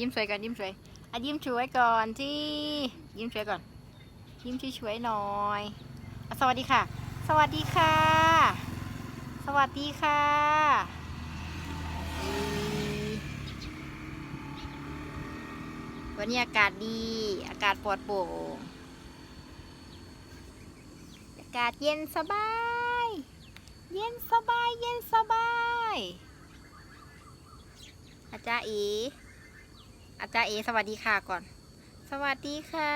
ยิ้มสวยก่อนยิ้มสวยอะยิ้มสวยก่อนที่ยิ้มสวยก่อน ยิ้มสวยๆหน่อยอสวัสดีค่ะ สวัสดีค่ะ สวัสดีค่ะ วันนี้อากาศดี อากาศปลอดโปร่ง อากาศเย็นสบาย เย็นสบาย เย็นสบาย อาจารย์เอ อาจารย์เอสวัสดีค่ะก่อน สวัสดีค่ะ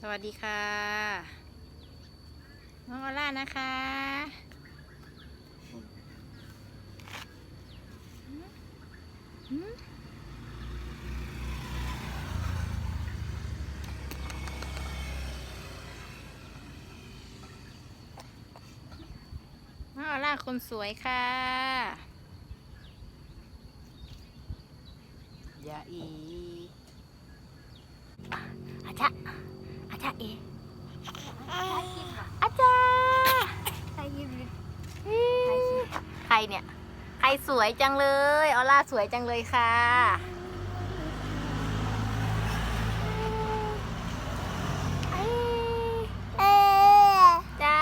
สวัสดีค่ะ น้องออล่านะคะหืมน้องออล่า คนสวยค่ะ อย่าอีอาจารย์อาจารย์เออาจารย์ใครยิบใครเนี่ย ใครสวยจังเลย ออล่าสวยจังเลยค่ะ เอ๊ะ จ้า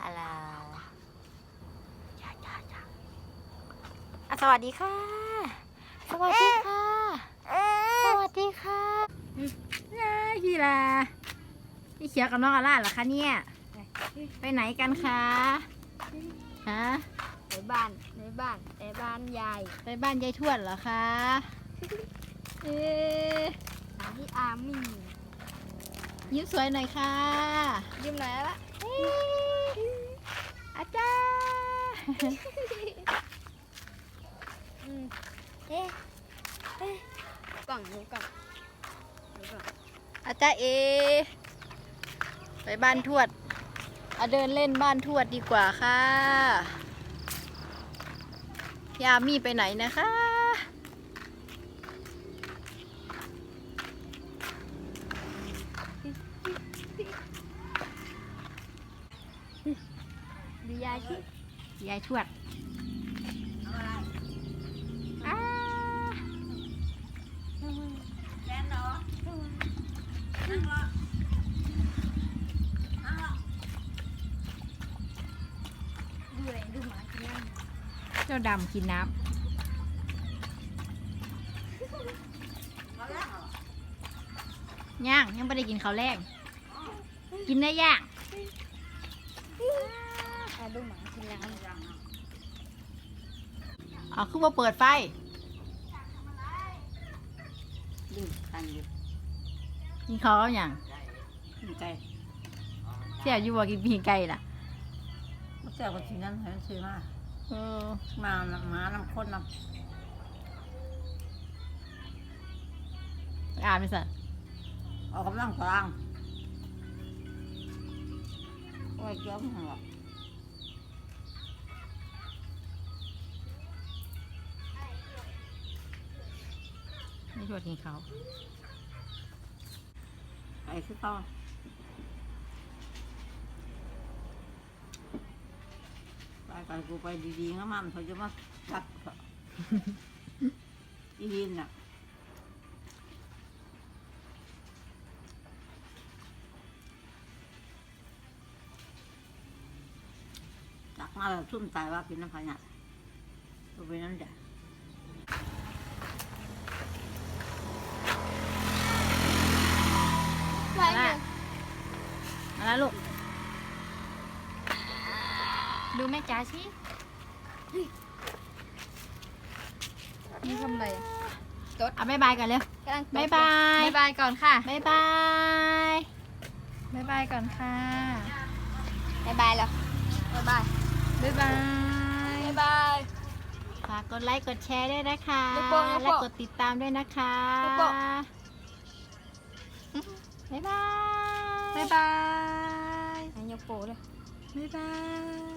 อะไรจ้าจ้าจ้าอะ สวัสดีค่ะ สวัสดีค่ะ สวัสดีค่ะน้าพี่ลาพี่เขียวกับน้องอาล่าเหรอคะเนี่ย ไปไหนกันคะฮะในบ้านในบ้านในบ้านยายไปบ้านยายทวดเหรอคะเอ๊ะหาที่อาร์มี่ยิ้มสวยหน่อยค่ะ ยิ้มหน่อยละเอ๊ะอาจารย์ อืมเอ๊ะเอ๊ะกล่องหนูกล่องหนูกล่องอาจารย์เอ ไปบ้านทวดเอาเดินเล่นบ้านทวดดีกว่าค่ะยามีไปไหนนะคะ ดูยายที่ยายทวดอ้า ดูเลยดูหมาที่นั่นเจ้าดำกินน้ำย่างยังไม่ได้กินข้าวแรงกินได้ย่างอะดูหมาที่นั่นอ๋อคือว่าเปิดไฟดื้อกันอยู่กินข้าวกับหยังมีไก่เสี่ยอยู่ว่ากินปีงไก่ล่ะมา เจ้าก็ทีนั้นให้มันซื้อมาเออมาน้ำหมาน้ำข้นน้อ่านไปสันำออกกำลังกลางโอ้ยเจ้ามันหรอกไม่ชวนกินข้าวไอ้คือต้อง ไปไปกูไปดีๆงั้นมันเขาจะมาจัดเขาอีดินน่ะจักมาแล้วซุ่มตายว่ากินน้ำพายัดตัวเป็นน้ำจ่าไปมาละมาละลูก ดูแม่จ๋าชินี่ทำอะไรเอาบายบายกันเร็ว กำลังบ๊ายบายบ๊ายบายก่อนค่ะบายบายบ๊ายบายก่อนค่ะบ๊ายบายเหรอบ๊ายบายบ๊ายบายบ๊ายบาย ฝากกดไลค์กดแชร์ด้วยนะคะ ลูกโป่งลูกและโป่งกดติดตามด้วยนะคะลูกโป่งบ๊ายบายบ๊ายบาย อันยกโปเลย บ๊ายบาย